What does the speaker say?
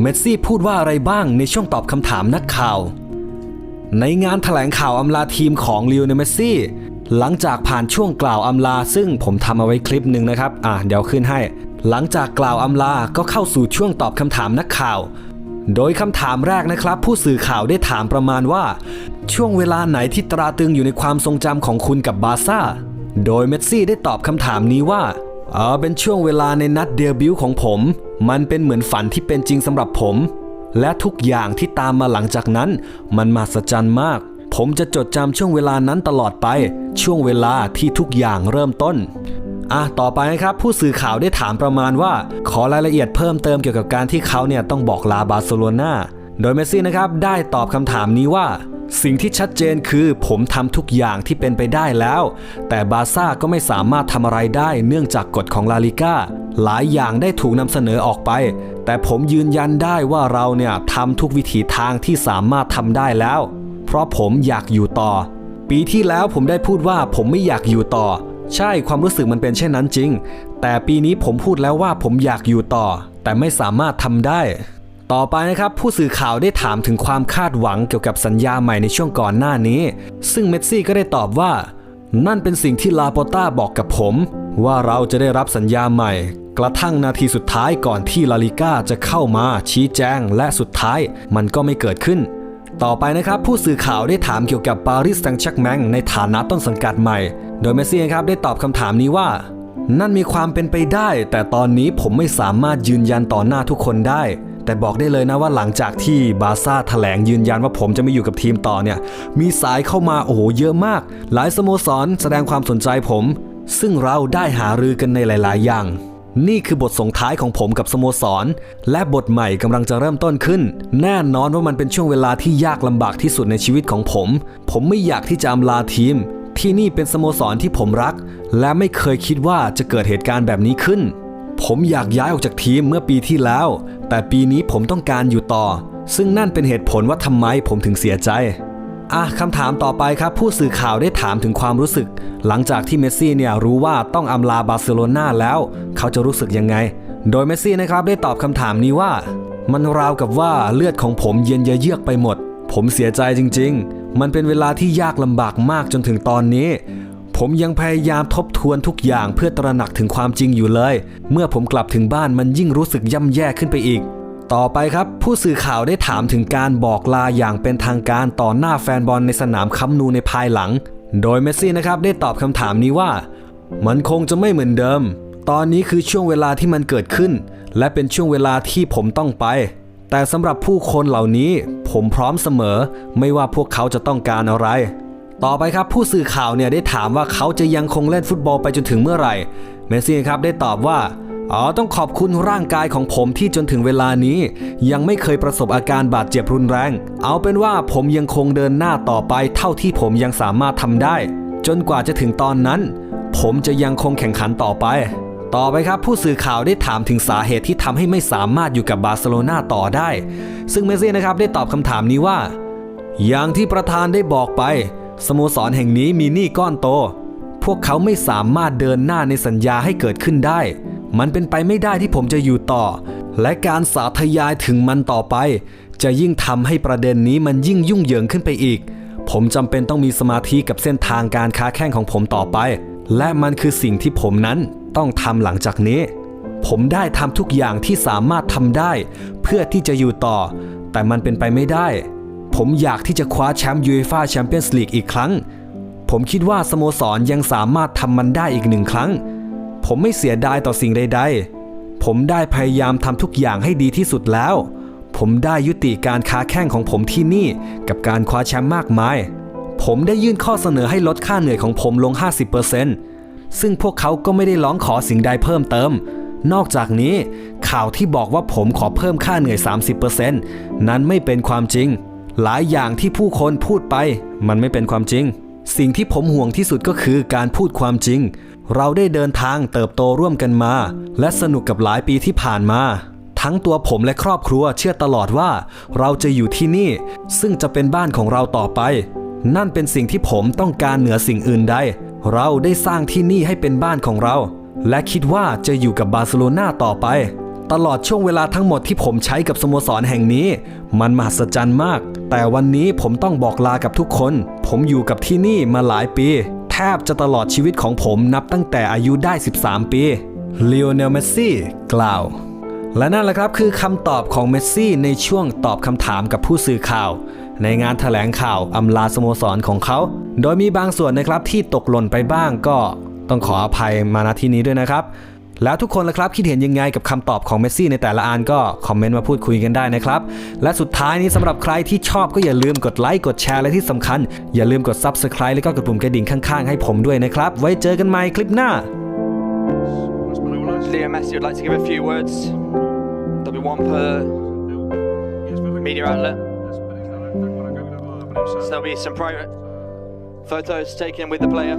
เมสซี่พูดว่าอะไรบ้างในช่วงตอบคำถามนักข่าว ในงานแถลงข่าวอำลาทีมของลิโอเนลเมสซี่ หลังจากผ่านช่วงกล่าวอำลา ซึ่งผมทำเอาไว้คลิปหนึ่งนะครับ อะเดี๋ยวขึ้นให้ หลังจากกล่าวอำลา ก็เข้าสู่ช่วงตอบคำถามนักข่าว โดยคำถามแรกนะครับ ผู้สื่อข่าวได้ถามประมาณว่า ช่วงเวลาไหนที่ตราตึงอยู่ในความทรงจำของคุณกับบาซ่า โดยเมสซี่ได้ตอบคำถามนี้ว่า เออเป็นช่วงเวลาในนัดเดบิวต์ของผม มันเป็นเหมือนฝันที่เป็นจริงสำหรับผม และทุกอย่างที่ตามมาหลังจากนั้น มันมหัศจรรย์มาก ผมจะจดจำช่วงเวลานั้นตลอดไป ช่วงเวลาที่ทุกอย่างเริ่มต้นอะต่อไปนะครับ ผู้สื่อข่าวได้ถามประมาณว่า ขอรายละเอียดเพิ่มเติมเกี่ยวกับการที่เขาเนี่ยต้องบอกลาบาร์เซโลนาโดยเมสซี่นะครับได้ตอบคำถามนี้ว่า สิ่งที่ชัดเจนคือผมทำทุกอย่างที่เป็นไปได้แล้ว แต่บาซ่าก็ไม่สามารถทำอะไรได้เนื่องจากกฎของลาลิก้า หลายอย่างได้ถูกนำเสนอออกไป แต่ผมยืนยันได้ว่าเราเนี่ยทำทุกวิถีทางที่สามารถทำได้แล้ว เพราะผมอยากอยู่ต่อ ปีที่แล้วผมได้พูดว่าผมไม่อยากอยู่ต่อ ใช่ความรู้สึกมันเป็นเช่นนั้นจริง แต่ปีนี้ผมพูดแล้วว่าผมอยากอยู่ต่อ แต่ไม่สามารถทำได้ ต่อไปนะครับผู้สื่อข่าวได้ถามถึงความคาดหวังเกี่ยวกับสัญญาใหม่ในช่วงก่อนหน้านี้ ซึ่งเมสซี่ก็ได้ตอบว่า นั่นเป็นสิ่งที่ลาโปต้าบอกกับผม ว่าเราจะได้รับสัญญาใหม่ กระทั่งนาทีสุดท้ายก่อนที่ลาลิก้าจะเข้ามาชี้แจง และสุดท้ายมันก็ไม่เกิดขึ้น ต่อไปนะครับผู้สื่อข่าวได้ถามเกี่ยวกับปารีสแซงต์แชร์กแมงในฐานะต้นสังกัดใหม่ โดยเมสซี่ครับได้ตอบคำถามนี้ว่า นั่นมีความเป็นไปได้ แต่ตอนนี้ผมไม่สามารถยืนยันต่อหน้าทุกคนได้ แต่บอกได้เลยนะว่าหลังจากที่บาซ่าแถลงยืนยันว่าผมจะไม่อยู่กับทีมต่อเนี่ย มีสายเข้ามาโอ้โหเยอะมาก หลายสโมสรแสดงความสนใจผม ซึ่งเราได้หารือกันในหลาย ๆ อย่าง นี่คือบทส่งท้ายของผมกับสโมสร และบทใหม่กำลังจะเริ่มต้นขึ้น แน่นอนว่ามันเป็นช่วงเวลาที่ยากลำบากที่สุดในชีวิตของผม ผมไม่อยากที่จะอำลาทีม ที่นี่เป็นสโมสรที่ผมรัก และไม่เคยคิดว่าจะเกิดเหตุการณ์แบบนี้ขึ้น ผมอยากย้ายออกจากทีมเมื่อปีที่แล้ว แต่ปีนี้ผมต้องการอยู่ต่อ ซึ่งนั่นเป็นเหตุผลว่าทำไมผมถึงเสียใจอะคำถามต่อไปครับ ผู้สื่อข่าวได้ถามถึงความรู้สึก หลังจากที่เมสซี่เนี่ยรู้ว่าต้องอำลาบาร์เซโลนาแล้ว เขาจะรู้สึกยังไง โดยเมสซี่นะครับได้ตอบคำถามนี้ว่า มันราวกับว่าเลือดของผมเย็นเยือกไปหมด ผมเสียใจจริง ๆ มันเป็นเวลาที่ยากลำบากมากจนถึงตอนนี้ ผมยังพยายามทบทวนทุกอย่างเพื่อตระหนักถึงความจริงอยู่เลย เมื่อผมกลับถึงบ้านมันยิ่งรู้สึกย่ำแย่ขึ้นไปอีก ต่อไปครับ ผู้สื่อข่าวได้ถามถึงการบอกลาอย่างเป็นทางการต่อหน้าแฟนบอลในสนามคัมนูในภายหลัง โดยเมสซี่นะครับได้ตอบคำถามนี้ว่า มันคงจะไม่เหมือนเดิม ตอนนี้คือช่วงเวลาที่มันเกิดขึ้น และเป็นช่วงเวลาที่ผมต้องไป แต่สำหรับผู้คนเหล่านี้ ผมพร้อมเสมอ ไม่ว่าพวกเขาจะต้องการอะไร ต่อไปครับผู้สื่อข่าวเนี่ยได้ถามว่าเขาจะยังคงเล่นฟุตบอลไปจนถึงเมื่อไหร่ เมสซี่ครับได้ตอบว่าอ๋อต้องขอบคุณร่างกายของผมที่จนถึงเวลานี้ ยังไม่เคยประสบอาการบาดเจ็บรุนแรง เอาเป็นว่าผมยังคงเดินหน้าต่อไป เท่าที่ผมยังสามารถทำได้ จนกว่าจะถึงตอนนั้น ผมจะยังคงแข่งขันต่อไป ต่อไปครับ ผู้สื่อข่าวได้ถามถึงสาเหตุที่ทำให้ไม่สามารถอยู่กับบาร์เซโลนาต่อได้ ซึ่งเมสซี่นะครับได้ตอบคำถามนี้ว่า อย่างที่ประธานได้บอกไป สโมสรแห่งนี้มีหนี้ก้อนโต พวกเขาไม่สามารถเดินหน้าในสัญญาให้เกิดขึ้นได้ มันเป็นไปไม่ได้ที่ผมจะอยู่ต่อ และการสาธยายถึงมันต่อไป จะยิ่งทำให้ประเด็นนี้มันยิ่งยุ่งเหยิงขึ้นไปอีก ผมจำเป็นต้องมีสมาธิกับเส้นทางการค้าแข่งของผมต่อไป และมันคือสิ่งที่ผมนั้นต้องทำหลังจากนี้ ผมได้ทำทุกอย่างที่สามารถทำได้ เพื่อที่จะอยู่ต่อ แต่มันเป็นไปไม่ได้ ผมอยากที่จะคว้าแชมป์ยูเอฟ่าแชมเปี้ยนส์ลีกอีกครั้ง ผมคิดว่าสโมสรยังสามารถทำมันได้อีกหนึ่งครั้ง ผมไม่เสียดายต่อสิ่งใด ๆ ผมได้พยายามทำทุกอย่างให้ดีที่สุดแล้ว ผมได้ยุติการค้าแข่งของผมที่นี่กับการคว้าแชมป์มากมาย ผมได้ยื่นข้อเสนอให้ลดค่าเหนื่อยของผมลง 50%ซึ่งพวกเขาก็ไม่ได้ร้องขอสิ่งใดเพิ่มเติมนอกจากนี้ข่าวที่บอกว่าผมขอเพิ่มค่าเหนื่อย 30%นั้นไม่เป็นความจริง หลายอย่างที่ผู้คนพูดไปมันไม่เป็นความจริง สิ่งที่ผมห่วงที่สุดก็คือการพูดความจริง เราได้เดินทางเติบโตร่วมกันมา และสนุกกับหลายปีที่ผ่านมาทั้งตัวผมและครอบครัวเชื่อตลอดว่า เราจะอยู่ที่นี่ ซึ่งจะเป็นบ้านของเราต่อไป นั่นเป็นสิ่งที่ผมต้องการเหนือสิ่งอื่นใด เราได้สร้างที่นี่ให้เป็นบ้านของเรา และคิดว่าจะอยู่กับบาร์เซโลนาต่อไป ตลอดช่วงเวลาทั้งหมดที่ผมใช้กับสโมสรแห่งนี้ มันมหัศจรรย์มาก แต่วันนี้ผมต้องบอกลากับทุกคน ผมอยู่กับที่นี่มาหลายปี แทบจะตลอดชีวิตของผมนับตั้งแต่อายุได้ 13 ปีลีโอเนลเมสซี่กล่าว และนั่นแหละครับคือคำตอบของเมสซี่ในช่วงตอบคำถามกับผู้สื่อข่าว ในงานถแถลงข่าวอำลาสโมสรของเขา โดยมีบางส่วนนะครับที่ตกหล่นไปบ้างก็ต้องขออภัยมาณที่นี้ด้วยนะครับ แล้วทุกคนล่ะครับคิดเห็นยังไงกับคำตอบของเมสซี่ในแต่ละอันก็คอมเมนต์มาพูดคุยกันได้นะครับ และสุดท้ายนี้สำหรับใครที่ชอบก็อย่าลืมกดไลค์กดแชร์และที่สำคัญ อย่าลืมกด Subscribe แล้วก็กดปุ่มกระดิ่งข้างๆให้ผมด้วยนะครับ ไว้เจอกันใหม่คลิปหน้า Leo Messi would like to give a few words. There'll be one per media outlet. So there'll be some private photos taken with the player.